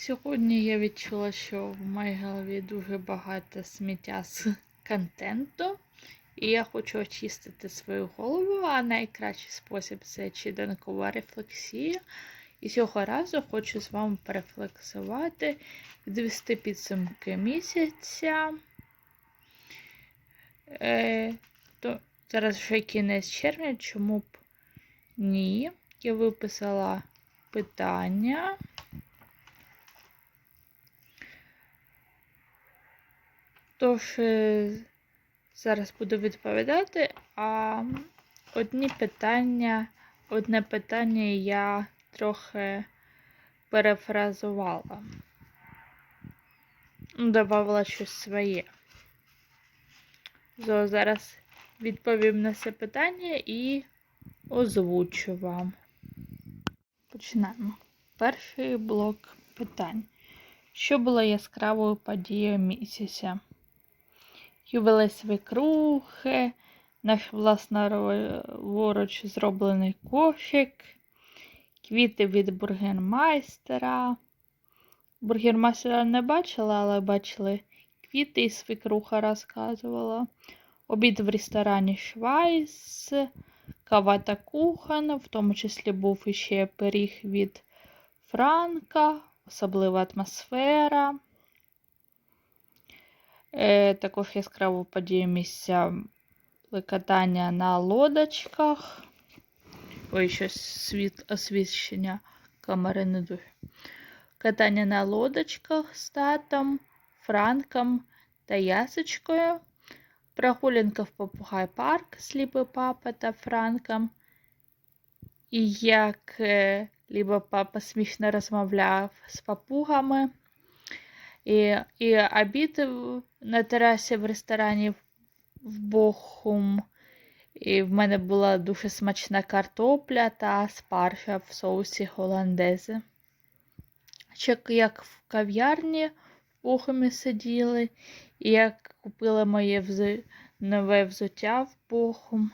Сьогодні я відчула, що в моїй голові дуже багато сміття з контенту, і я хочу очистити свою голову, а найкращий спосіб це чудинкова рефлексія. І цього разу хочу з вами перефлексувати, підвести підсумки місяця. Е, то зараз вже кінець червня, чому б ні? Я виписала питання. Тож, е, зараз буду відповідати, а одні питання, одне питання я трохи перефразувала. Ну, Добавила щось своє. Зо, зараз відповім на це питання і озвучу вам. Починаємо. Перший блок питань. Що було яскравою подією місяця? Ювілей свекрухи, наш власноруч зроблений кошик, квіти від бургермайстера. Бургермайстера не бачила, але бачили квіти і свекруха розказувала. Обід в ресторані Швайс, кава та кухан, в тому числі був іще пиріг від Франка, особлива атмосфера. Е, також яскраву подію місця катання на лодочках. Ой, щось світ, освіщення камери не дуже. Катання на лодочках з татом, Франком та Ясочкою. Прогулянка в Попугай парк Лібо папа та Франком. І як е, Лібо папа смішно розмовляв з папугами. І, і обід на терасі в ресторані в Бохум. І в мене була дуже смачна картопля та спаржа в соусі голландези. Ще як в кав'ярні в Бохумі сиділи, і як купила моє взу... нове взуття в Бохум,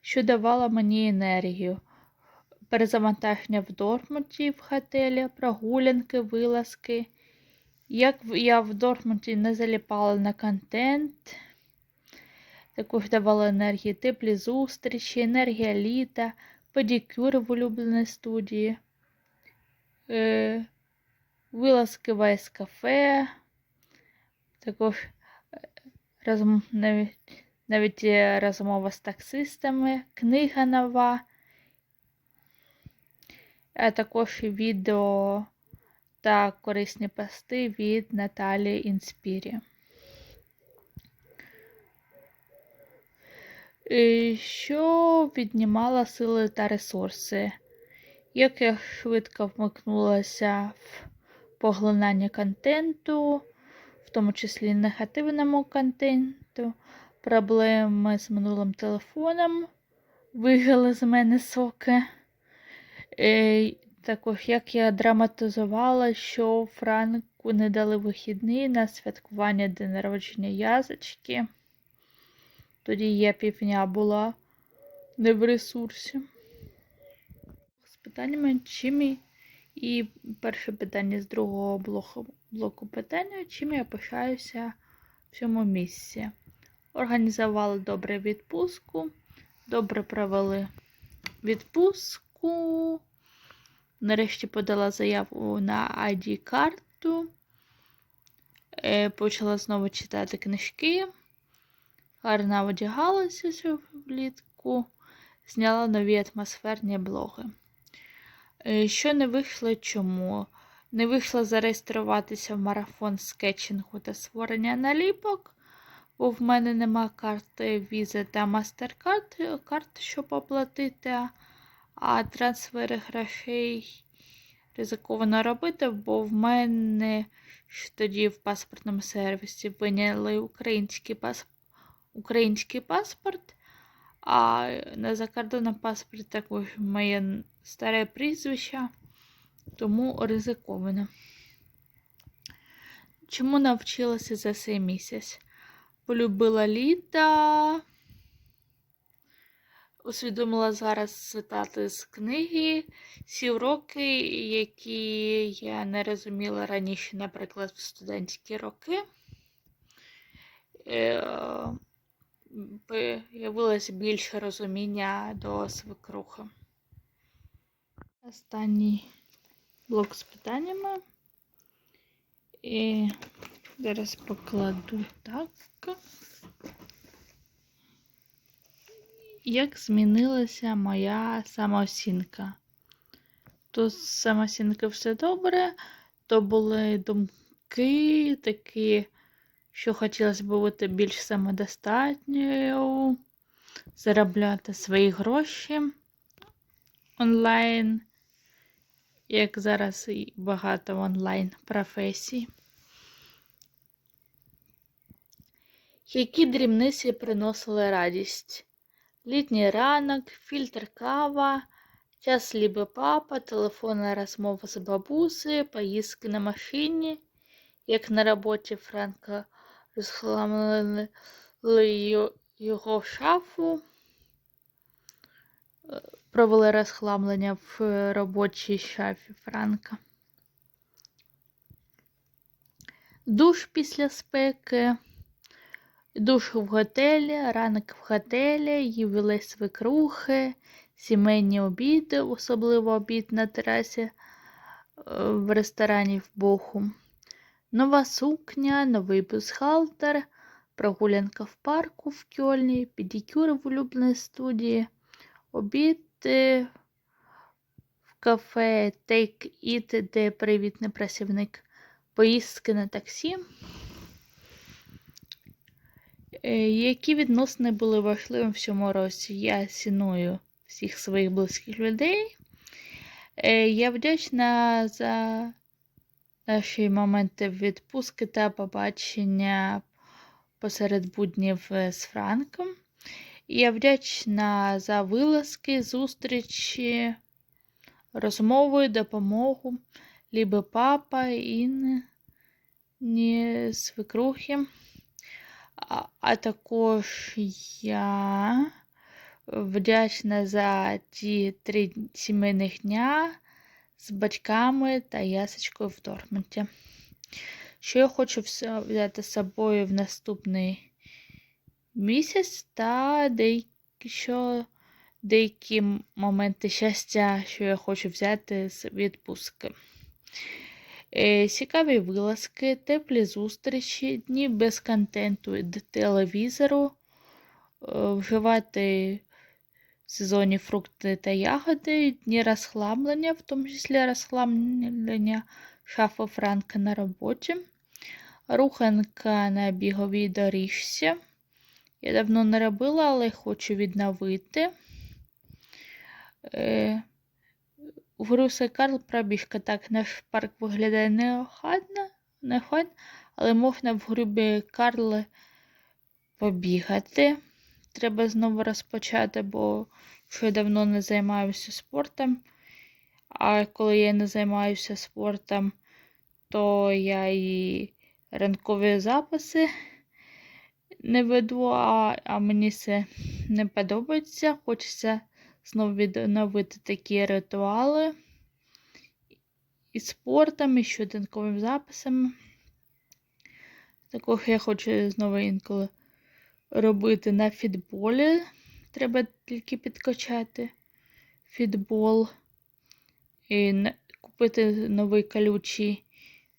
що давало мені енергію. Перезавантаження в Дортмуті в готелі, прогулянки, вилазки. Як я в Дортмунді не заліпала на контент, також давала енергії теплі зустрічі, енергія літа, педикюр в улюбленій студії, е, вилазки в айс-кафе, також розм... навіть, навіть розмова з таксистами, книга нова, а також відео та корисні пости від Наталії Інспірі. Що віднімала сили та ресурси? Як я швидко вмикнулася в поглинання контенту, в тому числі негативному контенту, проблеми з минулим телефоном, вигали з мене соки. Також як я драматизувала, що Франку не дали вихідний на святкування день народження язочки. Тоді я півдня була не в ресурсі. З питаннями, чим і перше питання з другого блоку, блоку питання, чим я пишаюся в цьому місці. Організували добре відпустку, добре провели відпустку. Нарешті подала заяву на ID-карту. Е, почала знову читати книжки. Гарно одягалася влітку, зняла нові атмосферні блоги. Е, що не вийшло чому? Не вийшло зареєструватися в марафон скетчингу та створення наліпок, бо в мене нема карти Visa та MasterCard, карт, щоб оплатити а трансфери грошей ризиковано робити, бо в мене ж тоді в паспортному сервісі виняли український паспорт, український паспорт, а на закордонному паспорті також моє старе прізвище, тому ризиковано. Чому навчилася за цей місяць? Полюбила літа. Усвідомила зараз цитати з книги всі уроки, які я не розуміла раніше, наприклад, в студентські роки. Е, Появилось більше розуміння до свекрухи. Останній блок з питаннями. І зараз покладу так. Як змінилася моя самооцінка? То з самооцінки все добре, то були думки такі, що хотілося б бути більш самодостатньою, заробляти свої гроші онлайн, як зараз і багато онлайн професій. Які дрібниці приносили радість? Літній ранок, фільтр кава, час ліби папа, телефонна розмова з бабусею, поїздки на машині, як на роботі Франка розхламили його шафу, е, провели розхламлення в робочій шафі Франка. Душ після спеки. Душ в готелі, ранок в готелі, ювілей свекрухи, сімейні обіди, особливо обід на терасі е, в ресторані в Боху. Нова сукня, новий бюстгальтер, прогулянка в парку в Кьольні, педикюр в улюбленій студії, обід в кафе Take It, де привітний працівник, поїздки на таксі. Е, Які відносини були важливим в цьому році? Я ціную всіх своїх близьких людей. Е, Я вдячна за наші моменти відпустки та побачення посеред буднів е, з Франком. Я вдячна за вилазки, зустрічі, розмови, допомогу, ліби папа, Інни, ні, свекрухи. А, також я вдячна за ті три сімейних дня з батьками та ясочкою в Дортмунді. Що я хочу взяти з собою в наступний місяць та деякі, що, деякі моменти щастя, що я хочу взяти з відпустки. Е, Цікаві вилазки, теплі зустрічі, дні без контенту і телевізору, е, вживати в сезоні фрукти та ягоди, дні розхламлення, в тому числі розхламлення шафа Франка на роботі, руханка на біговій доріжці. Я давно не робила, але хочу відновити. У Груса Карл пробіжка. Так, наш парк виглядає неохайно, неохайно, але можна в грубі Карли побігати. Треба знову розпочати, бо вже давно не займаюся спортом. А коли я не займаюся спортом, то я і ранкові записи не веду, а, а мені це не подобається. Хочеться знову відновити такі ритуали і спортом, і щоденковим записом. Також я хочу знову інколи робити на фітболі. Треба тільки підкачати фітбол. І купити новий колючий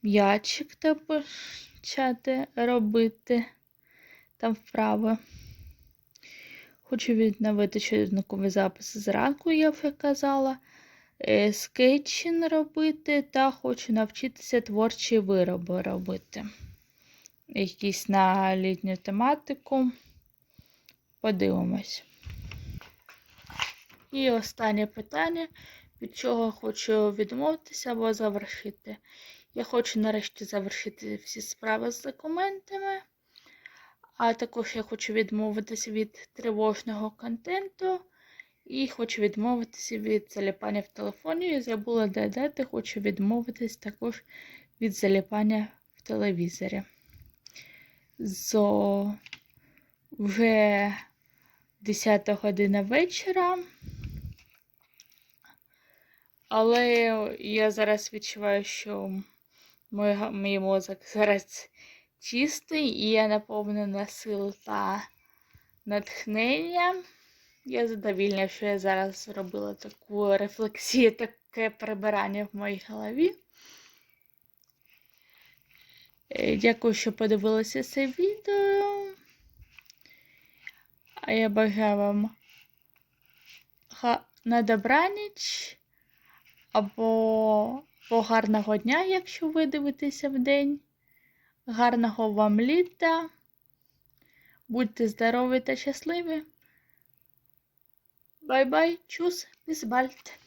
м'ячик та почати робити там вправи. Хочу відновити щоденникові записи зранку, я вже казала. Е, Скетчі робити та хочу навчитися творчі вироби робити. Якісь на літню тематику. Подивимось. І останнє питання, від чого хочу відмовитися або завершити. Я хочу нарешті завершити всі справи з документами. А також я хочу відмовитися від тривожного контенту. І хочу відмовитися від заліпання в телефоні. Я забула додати, хочу відмовитися також від заліпання в телевізорі. Зо вже 10 година вечора. Але я зараз відчуваю, що мій мозок зараз чистий і я наповнена сил та натхнення. Я задовільна, що я зараз зробила таку рефлексію, таке прибирання в моїй голові. Е, Дякую, що подивилися це відео. А я бажаю вам на добраніч або гарного дня, якщо ви дивитеся в день. Гарного вам літа. Будьте здорові та щасливі. Бай-бай, чус, bald.